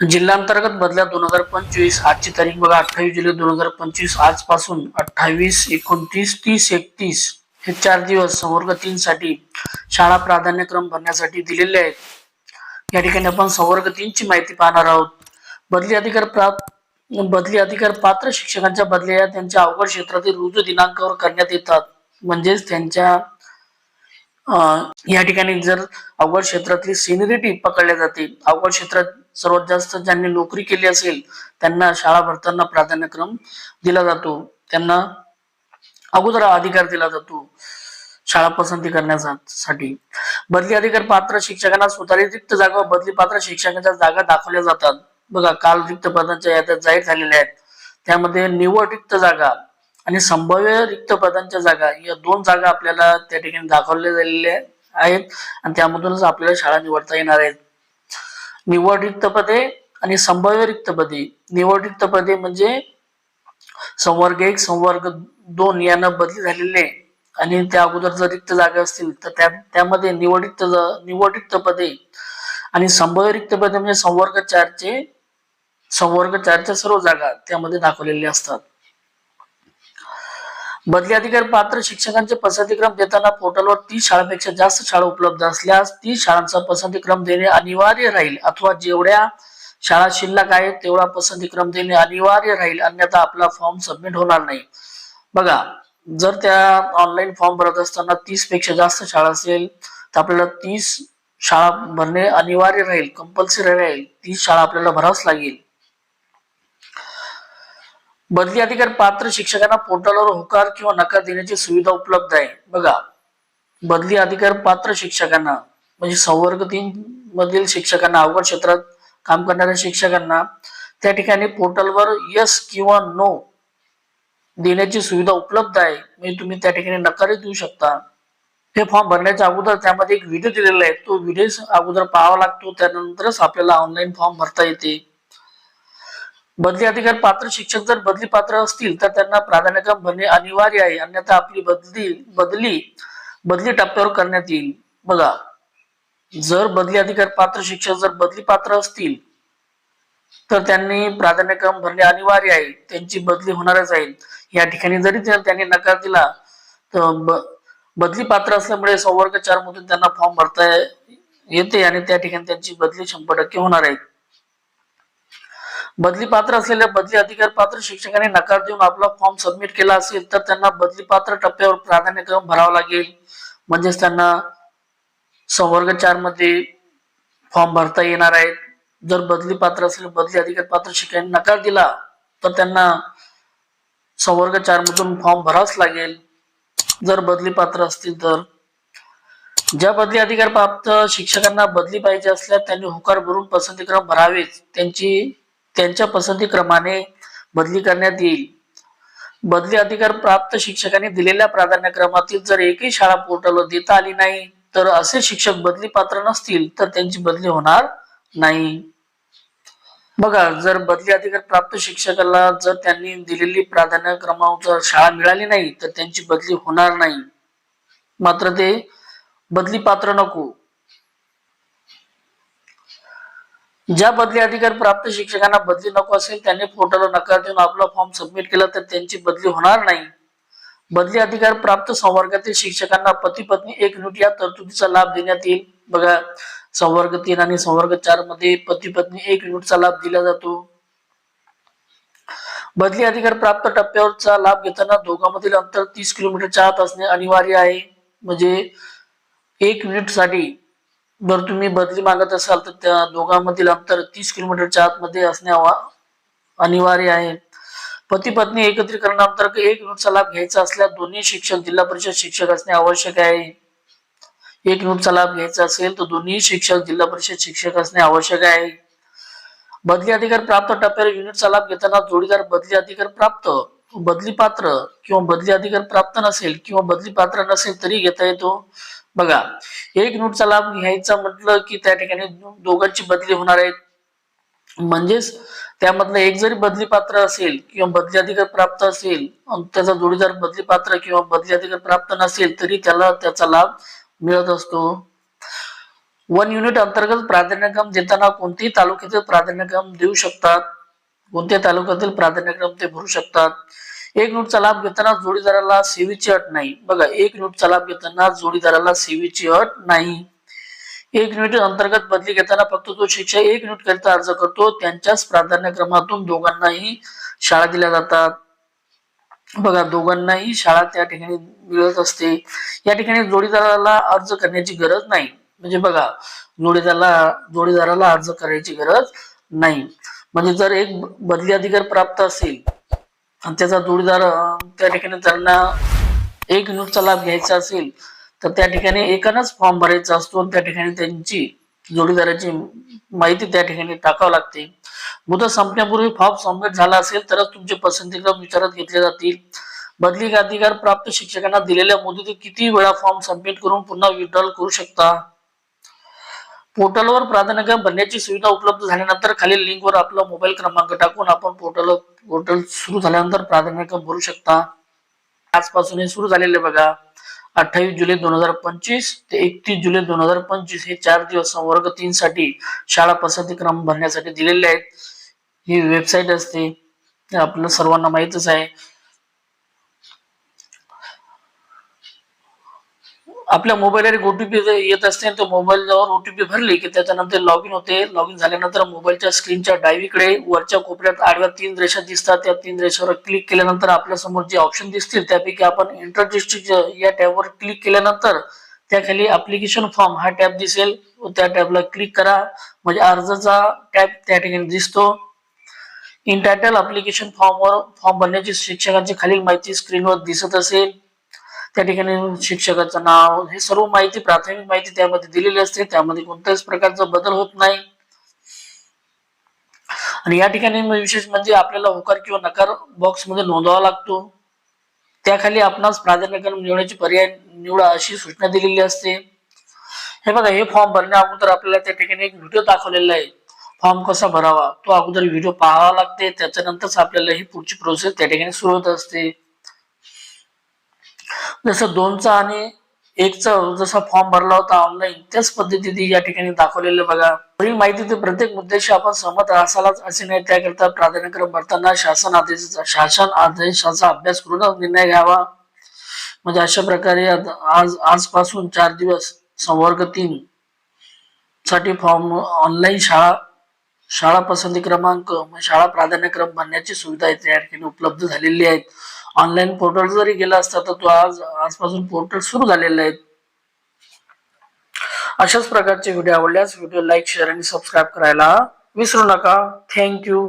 जिल्हांतर्गत बदल्या दोन हजार पंचवीस आजची तारीख बघा अठ्ठावीस जुलै दोन हजार पंचवीस आजपासून अठ्ठावीस एकोणतीस तीस एकतीस हे चार दिवस संवर्ग तीन साठी शाळा प्राधान्यक्रम भरण्यासाठी दिलेले आहेत. या ठिकाणी आपण संवर्ग तीनची माहिती पाहणार आहोत. बदली अधिकार प्राप्त बदली अधिकार पात्र शिक्षकांच्या बदल्या त्यांच्या अवघड क्षेत्रातील रुजू दिनांकावर करण्यात येतात. म्हणजेच त्यांच्या या ठिकाणी जर अवघड क्षेत्रातली सिनिरिटी पकडल्या जाते अवघड क्षेत्रात सर्वात जास्त ज्यांनी नोकरी केली असेल त्यांना शाळा भरताना प्राधान्यक्रम दिला जातो. त्यांना अगोदर अधिकार दिला जातो शाळा पसंती करण्यासाठी. बदली अधिकार पात्र शिक्षकांना स्वतः रिक्त जागा बदली पात्र शिक्षकांच्या जागा दाखवल्या जातात. बघा काल रिक्त पदांच्या याद्या जाहीर झालेल्या आहेत. त्यामध्ये निवड रिक्त जागा आणि संभाव्य रिक्त पदांच्या जागा या दोन जागा आपल्याला त्या ठिकाणी दाखवल्या गेलेल्या आहेत आणि त्यामधूनच आपल्याला शाळा निवडता येणार आहेत. निवड रिक्त पदे आणि संभाव्य रिक्त पदे निवड रिक्त पदे म्हणजे संवर्ग एक संवर्ग दोन यांना बदली झालेले आणि त्या अगोदर जर रिक्त जागा असतील तर त्या त्यामध्ये निवड रिक्त निवड रिक्त पदे आणि संभाव्य रिक्त पदे म्हणजे संवर्ग चारचे संवर्ग चारच्या सर्व जागा त्यामध्ये दाखवलेल्या असतात. बदली अधिकार पात्र शिक्षकांचे पसंतीक्रम देताना पोर्टलवर तीस शाळांपेक्षा जास्त शाळा उपलब्ध असल्यास तीस शाळांचा पसंतीक्रम देणे अनिवार्य राहील. अथवा जेवढ्या शाळा शिल्लक आहेत तेवढा पसंतीक्रम देणे अनिवार्य राहील. अन्यथा आपला फॉर्म सबमिट होणार नाही. बघा जर त्या ऑनलाईन फॉर्म भरत असताना तीसपेक्षा जास्त शाळा असेल तर आपल्याला तीस शाळा भरणे अनिवार्य राहील. कंपल्सरी राहील. तीस शाळा आपल्याला भरावच लागेल. बदली अधिकार पात्र शिक्षकांना पोर्टलवर होकार किंवा नकार देण्याची सुविधा उपलब्ध आहे. बघा बदली अधिकार पात्र शिक्षकांना म्हणजे संवर्ग तीन मधील शिक्षकांना अवघड क्षेत्रात काम करणाऱ्या शिक्षकांना त्या ठिकाणी पोर्टलवर यस किंवा नो देण्याची सुविधा उपलब्ध आहे. म्हणजे तुम्ही त्या ठिकाणी नकारही देऊ शकता. हे फॉर्म भरण्याच्या अगोदर त्यामध्ये एक व्हिडिओ दिलेला आहे. तो व्हिडिओ अगोदर पाहावा लागतो. त्यानंतरच आपल्याला ऑनलाईन फॉर्म भरता येते. बदली अधिकार पात्र शिक्षक जर बदली पात्र असतील तर त्यांना प्राधान्यक्रम भरणे अनिवार्य आहे. अन्यथा आपली बदली बदली बदली टप्प्यावर करण्यात येईल. बघा जर बदली अधिकार पात्र शिक्षक जर बदली पात्र असतील तर त्यांनी प्राधान्यक्रम भरणे अनिवार्य आहे. त्यांची बदली होणारच आहे. या ठिकाणी जरी त्यांनी नकार दिला तर बदली पात्र असल्यामुळे संवर्ग चार मधून त्यांना फॉर्म भरता येते आणि त्या ठिकाणी त्यांची बदली शंभर टक्के होणार आहे. बदली पात्र असलेल्या बदली अधिकार पात्र शिक्षकांनी नकार देऊन आपला फॉर्म सबमिट केला असेल तर त्यांना बदली पात्र टप्प्यावर प्राधान्यक्रम भरावा लागेल. म्हणजेच त्यांना संवर्ग चारमध्ये फॉर्म भरता येणार आहेत. जर बदली पात्र असेल बदली अधिकार पात्र शिक्षकांनी नकार दिला तर त्यांना संवर्ग चार मधून फॉर्म भरावाच लागेल. जर बदली पात्र असतील तर. ज्या बदली अधिकार प्राप्त शिक्षकांना बदली पाहिजे असल्यास त्यांनी होकार भरून पसंतीक्रम भरावेच. त्यांची त्यांच्या पसंतीक्रमाने बदली करण्यात येईल. बदली अधिकार प्राप्त शिक्षकांनी दिलेल्या प्राधान्यक्रमातील जर एकही शाळा पोर्टलवर देता आली नाही तर असे शिक्षक बदली पात्र नसतील तर त्यांची बदली होणार नाही. बघा जर बदली अधिकार प्राप्त शिक्षकाला जर त्यांनी दिलेली प्राधान्यक्रमानुसार शाळा मिळाली नाही तर त्यांची बदली होणार नाही. मात्र ते बदली पात्र नको. ज्या बदली अधिकार प्राप्त शिक्षकांना बदली नको असेल त्यांनी पोर्टलवर नकार देऊन आपला फॉर्म सबमिट केला तर त्यांची बदली होणार नाही. बदली अधिकार प्राप्त संवर्गातील शिक्षकांना पती पत्नी एक युनिट या तरतुदीचा लाभ देण्यात येईल. बघा संवर्ग तीन आणि संवर्ग चारमध्ये पती पत्नी एक युनिटचा लाभ दिला जातो. बदली अधिकार प्राप्त टप्प्यावरचा लाभ घेताना दोघांमधील अंतर तीस किलोमीटरच्या आत असणे अनिवार्य आहे. म्हणजे एक युनिटसाठी जर तुम्ही बदली मागत असाल तर त्या दोघांमधील अंतर तीस किलोमीटरच्या आतमध्ये असणे अनिवार्य आहे. पती पत्नी एकत्रीकरणानंतर एक युनिटचा लाभ घ्यायचा असल्यास दोन्ही शिक्षक जिल्हा परिषद शिक्षक असणे आवश्यक आहे. एक युनिटचा लाभ घ्यायचा असेल तर दोन्ही शिक्षक जिल्हा परिषद शिक्षक असणे आवश्यक आहे. बदली अधिकार प्राप्त टप्प्यावर युनिटचा लाभ घेताना जोडीदार बदली अधिकार प्राप्त बदली पात्र किंवा बदली अधिकार प्राप्त नसेल किंवा बदली पात्र नसेल तरी घेता येतो. बघा एक युनिटचा लाभ घ्यायचा म्हटलं की त्या ठिकाणी दोघांची बदली होणार आहे. म्हणजेच त्यामधलं एक जरी बदली पात्र असेल किंवा बदली अधिकार प्राप्त असेल त्याचा जोडीदार बदली पात्र किंवा बदली अधिकार प्राप्त नसेल तरी त्याला त्याचा लाभ मिळत असतो. वन युनिट अंतर्गत प्राधान्यक्रम देताना कोणतेही तालुक्यातील प्राधान्यक्रम देऊ शकतात. कोणत्या तालुक्यातील प्राधान्यक्रम ते भरू शकतात? एक नोटचा लाभ घेताना जोडीदाराला सेवेची अट नाही. बघा एक नोटचा लाभ घेताना जोडीदाराला सेवेची अट नाही. एक युनिट अंतर्गत बदली घेताना फक्त तो शिक्षक एक युनिट करिता अर्ज करतो त्यांच्याच प्राधान्यक्रमातून दोघांनाही शाळा दिल्या जातात. बघा दोघांनाही शाळा त्या ठिकाणी मिळत असते. या ठिकाणी जोडीदाराला अर्ज करण्याची गरज नाही. म्हणजे बघा जोडीदाराला जोडीदाराला अर्ज करायची गरज नाही. म्हणजे जर एक बदली अधिकार प्राप्त असेल आणि त्याचा जोडीदार त्या ठिकाणी त्यांना एक युनिटचा लाभ घ्यायचा असेल तर त्या ठिकाणी एकानच फॉर्म भरायचा असतो आणि त्या ठिकाणी त्यांची जोडीदाराची माहिती त्या ठिकाणी टाकावं लागते. मुदत संपण्यापूर्वी फॉर्म सबमिट झाला असेल तरच तुमचे पसंतीक्रम विचारात घेतले जातील. बदली अधिकार प्राप्त शिक्षकांना दिलेल्या मुदतीत किती वेळा फॉर्म सबमिट करून पुन्हा विड्रॉल करू शकता? पोर्टलवर प्राधान्य भरण्याची सुविधा उपलब्ध झाल्यानंतर खालील लिंकवर आपला मोबाईल क्रमांक टाकून आपण पोर्टल पोर्टल सुरू झाल्यानंतर प्राधान्यक्रम भरू शकता. आजपासून हे सुरू झालेले बघा. अठ्ठावीस जुलै दोन हजार पंचवीस ते एकतीस जुलै दोन हजार पंचवीस हे चार दिवस वर्ग तीन साठी शाळा पसंती क्रम भरण्यासाठी दिलेले आहेत. ही वेबसाईट असते. आपल्या आपलं सर्वांना माहितच आहे. आपल्या मोबाईलवर एक ओटीपी येत असते तो मोबाईलवर ओटीपी भरली की त्याच्यानंतर लॉग इन होते लॉग इन झाल्यानंतर मोबाईलच्या स्क्रीनच्या डावीकडे वरच्या कोपऱ्यात आडव्या तीन रेषा दिसतात. त्या तीन रेषावर क्लिक केल्यानंतर आपल्यासमोर जे ऑप्शन दिसतील त्यापैकी आपण इंटर डिस्ट्रिक्ट या टॅबवर क्लिक केल्यानंतर त्याखाली अप्लिकेशन फॉर्म हा टॅब दिसेल. त्या टॅबला क्लिक करा. म्हणजे अर्जाचा टॅब त्या ठिकाणी दिसतो. इन टायटल अप्लिकेशन फॉर्मवर फॉर्म भरण्याची शिक्षकांची खालील माहिती स्क्रीनवर दिसत असेल. त्या ठिकाणी शिक्षकाचं नाव हे सर्व माहिती प्राथमिक माहिती त्यामध्ये दिलेली असते. त्यामध्ये कोणत्याच प्रकारचा बदल होत नाही. आणि या ठिकाणी विशेष म्हणजे आपल्याला होकार किंवा नकार बॉक्समध्ये नोंदवावा लागतो. त्याखाली आपणास प्राधान्यक्रम निवडण्याची पर्याय निवडा अशी सूचना दिलेली असते. हे बघा हे फॉर्म भरण्या अगोदर आपल्याला त्या ठिकाणी एक व्हिडिओ दाखवलेला आहे. फॉर्म कसा भरावा? तो अगोदर व्हिडिओ पाहावा लागते. त्याच्यानंतरच आपल्याला ही पुढची प्रोसेस त्या ठिकाणी सुरू होत असते. जसं दोनचा आणि एकचा जसा फॉर्म भरला होता ऑनलाईन त्याच पद्धतीने या ठिकाणी दाखवलेलं बघा. पुढील माहिती ते प्रत्येक मुद्द्याशी आपण सहमत असालाच असे नाही त्याकरिता प्राधान्यक्रम भरताना शासन आदेशाचा शासन आदेशाचा अभ्यास करूनच निर्णय घ्यावा. म्हणजे अशा प्रकारे आज आजपासून चार दिवस संवर्ग तीन साठी फॉर्म ऑनलाईन शाळा शाळा पसंती क्रमांक शाळा प्राधान्यक्रम भरण्याची सुविधा या ठिकाणी उपलब्ध झालेली आहेत. ऑनलाईन पोर्टल जरी गेला असता तर तो आज आजपासून पोर्टल सुरू झालेले आहेत. अशाच प्रकारचे व्हिडिओ आवडल्यास व्हिडिओ लाईक शेअर आणि सबस्क्राईब करायला विसरू नका. थँक्यू